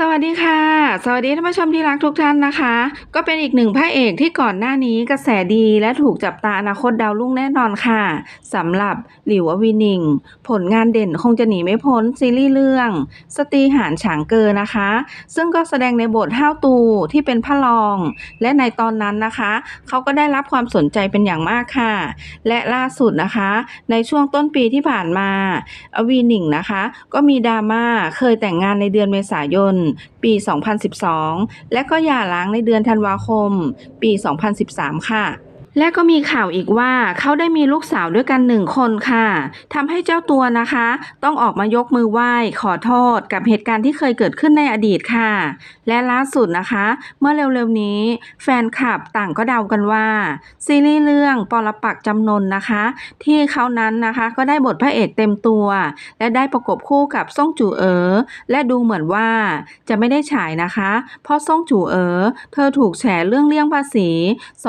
สวัสดีค่ะ สวัสดีท่านผู้ชมที่รักทุกท่านนะคะ ก็เป็นอีกหนึ่งพระเอกที่ก่อนหน้านี้กระแสดีและถูกจับตาอนาคตดาวรุ่งแน่นอนค่ะสำหรับหลิวอวินิง ผลงานเด่นคงจะหนีไม่พ้นซีรีส์เรื่อง สตรีหานฉางเกอนะคะ ซึ่งก็แสดงในบทห้าวตูที่เป็นพระรอง และในตอนนั้นนะคะเขาก็ได้รับความสนใจเป็นอย่างมากค่ะ และล่าสุดนะคะ ในช่วงต้นปีที่ผ่านมาอวีนิงนะคะ ก็มีดราม่าเคยแต่งงานในเดือนเมษายนปี 2012 และก็หย่าร้างในเดือนธันวาคม ปี 2013 ค่ะ และก็มีข่าวอีกว่าเขาได้มีลูกสาวด้วยกันหนึ่งคนค่ะทำให้เจ้าตัวนะคะ ต้องออกมายกมือไหว้ขอโทษกับเหตุการณ์ที่เคยเกิดขึ้นในอดีตค่ะ และล่าสุดนะคะ เมื่อเร็วๆนี้ แฟนคลับต่างก็เดากันว่า ซีรีส์เรื่องปรปักจำนนนะคะ ที่เขานั้นนะคะก็ได้บทพระเอกเต็มตัว และได้ประกบคู่กับซ่งจูเอ๋อและดูเหมือนว่าจะไม่ได้ฉายนะคะ เพราะซ่งจูเอ๋อเธอถูกแฉเรื่องเลี่ยงภาษี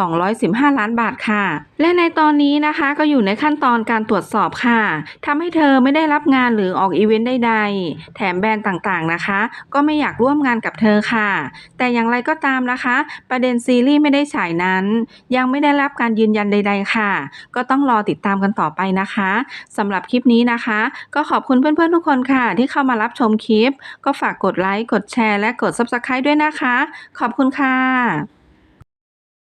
215 ล้านบาทค่ะ และในตอนนี้นะคะก็อยู่ในขั้นตอนการตรวจสอบค่ะทำให้เธอไม่ได้รับงานหรือออกอีเวนต์ใดๆ แถมแบรนด์ต่างๆนะคะ ก็ไม่อยากร่วมงานกับเธอค่ะ แต่อย่างไรก็ตามนะคะ ประเด็นซีรีส์ไม่ได้ฉายนั้น ยังไม่ได้รับการยืนยันใด ๆ ค่ะ ก็ต้องรอติดตามกันต่อไปนะคะสำหรับคลิปนี้นะคะ ก็ขอบคุณเพื่อนๆทุกคนค่ะ ที่เข้ามารับชมคลิป ก็ฝากกดไลค์กดแชร์และกด Subscribe ด้วยนะคะ ขอบคุณค่ะ